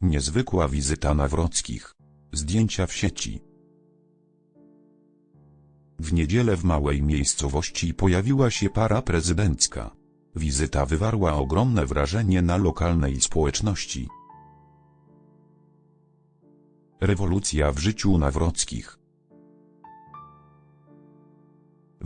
Niezwykła wizyta Nawrockich. Zdjęcia w sieci. W niedzielę w małej miejscowości pojawiła się para prezydencka. Wizyta wywarła ogromne wrażenie na lokalnej społeczności. Rewolucja w życiu Nawrockich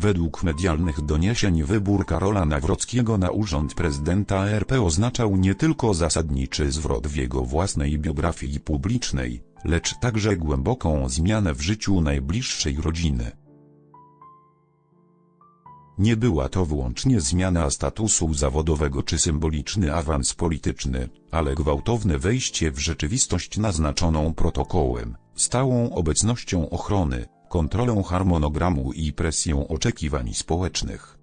Według medialnych doniesień wybór Karola Nawrockiego na urząd prezydenta RP oznaczał nie tylko zasadniczy zwrot w jego własnej biografii publicznej, lecz także głęboką zmianę w życiu najbliższej rodziny. Nie była to wyłącznie zmiana statusu zawodowego czy symboliczny awans polityczny, ale gwałtowne wejście w rzeczywistość naznaczoną protokołem, stałą obecnością ochrony, kontrolą harmonogramu i presją oczekiwań społecznych.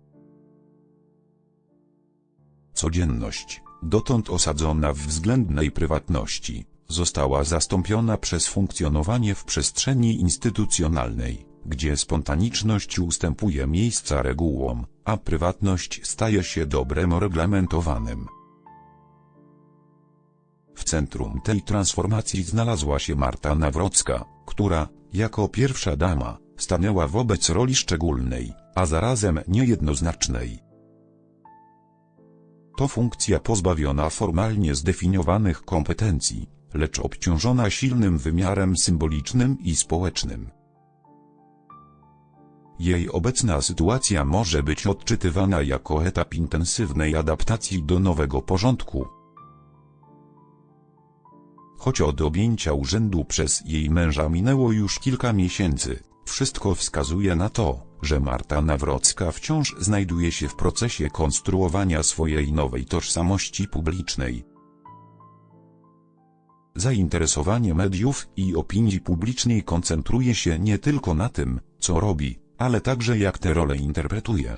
Codzienność, dotąd osadzona w względnej prywatności, została zastąpiona przez funkcjonowanie w przestrzeni instytucjonalnej, gdzie spontaniczność ustępuje miejsca regułom, a prywatność staje się dobrem reglamentowanym. W centrum tej transformacji znalazła się Marta Nawrocka, która, jako pierwsza dama, stanęła wobec roli szczególnej, a zarazem niejednoznacznej. To funkcja pozbawiona formalnie zdefiniowanych kompetencji, lecz obciążona silnym wymiarem symbolicznym i społecznym. Jej obecna sytuacja może być odczytywana jako etap intensywnej adaptacji do nowego porządku, Choć od objęcia urzędu przez jej męża minęło już kilka miesięcy, wszystko wskazuje na to, że Marta Nawrocka wciąż znajduje się w procesie konstruowania swojej nowej tożsamości publicznej. Zainteresowanie mediów i opinii publicznej koncentruje się nie tylko na tym, co robi, ale także jak tę rolę interpretuje.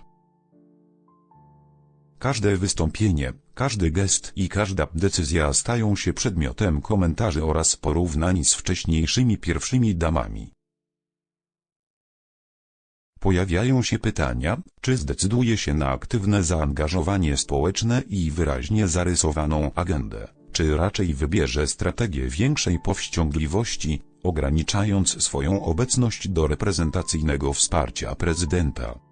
Każde wystąpienie, każdy gest i każda decyzja stają się przedmiotem komentarzy oraz porównań z wcześniejszymi pierwszymi damami. Pojawiają się pytania, czy zdecyduje się na aktywne zaangażowanie społeczne i wyraźnie zarysowaną agendę, czy raczej wybierze strategię większej powściągliwości, ograniczając swoją obecność do reprezentacyjnego wsparcia prezydenta.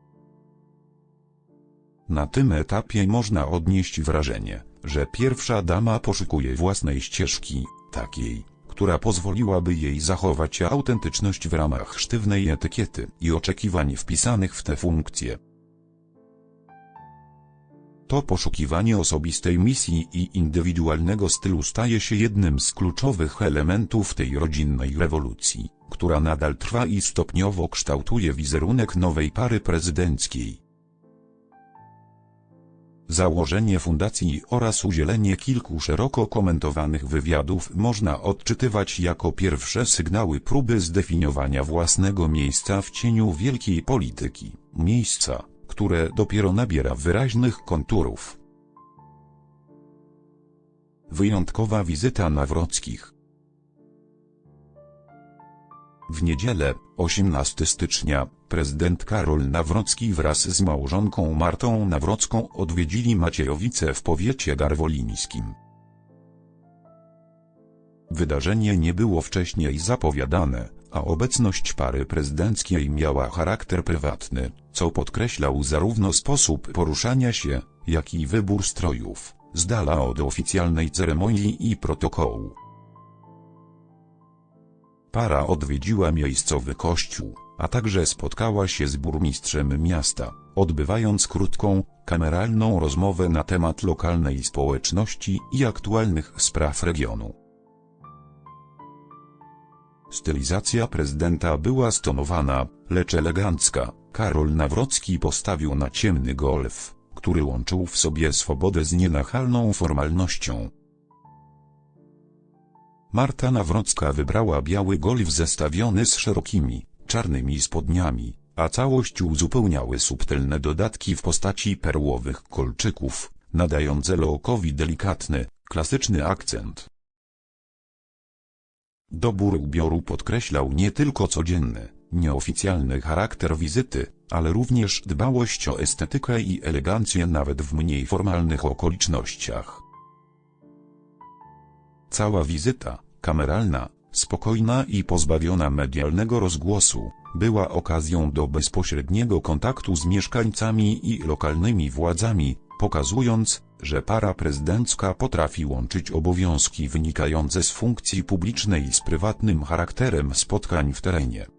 Na tym etapie można odnieść wrażenie, że pierwsza dama poszukuje własnej ścieżki, takiej, która pozwoliłaby jej zachować autentyczność w ramach sztywnej etykiety i oczekiwań wpisanych w tę funkcję. To poszukiwanie osobistej misji i indywidualnego stylu staje się jednym z kluczowych elementów tej rodzinnej rewolucji, która nadal trwa i stopniowo kształtuje wizerunek nowej pary prezydenckiej. Założenie fundacji oraz udzielenie kilku szeroko komentowanych wywiadów można odczytywać jako pierwsze sygnały próby zdefiniowania własnego miejsca w cieniu wielkiej polityki, miejsca, które dopiero nabiera wyraźnych konturów. Wyjątkowa wizyta Nawrockich w niedzielę, 18 stycznia, prezydent Karol Nawrocki wraz z małżonką Martą Nawrocką odwiedzili Maciejowice w powiecie garwolińskim. Wydarzenie nie było wcześniej zapowiadane, a obecność pary prezydenckiej miała charakter prywatny, co podkreślał zarówno sposób poruszania się, jak i wybór strojów, z dala od oficjalnej ceremonii i protokołu. Para odwiedziła miejscowy kościół, a także spotkała się z burmistrzem miasta, odbywając krótką, kameralną rozmowę na temat lokalnej społeczności i aktualnych spraw regionu. Stylizacja prezydenta była stonowana, lecz elegancka. Karol Nawrocki postawił na ciemny golf, który łączył w sobie swobodę z nienachalną formalnością. Marta Nawrocka wybrała biały golf zestawiony z szerokimi, czarnymi spodniami, a całość uzupełniały subtelne dodatki w postaci perłowych kolczyków, nadające lookowi delikatny, klasyczny akcent. Dobór ubioru podkreślał nie tylko codzienny, nieoficjalny charakter wizyty, ale również dbałość o estetykę i elegancję nawet w mniej formalnych okolicznościach. Cała wizyta, kameralna, spokojna i pozbawiona medialnego rozgłosu, była okazją do bezpośredniego kontaktu z mieszkańcami i lokalnymi władzami, pokazując, że para prezydencka potrafi łączyć obowiązki wynikające z funkcji publicznej z prywatnym charakterem spotkań w terenie.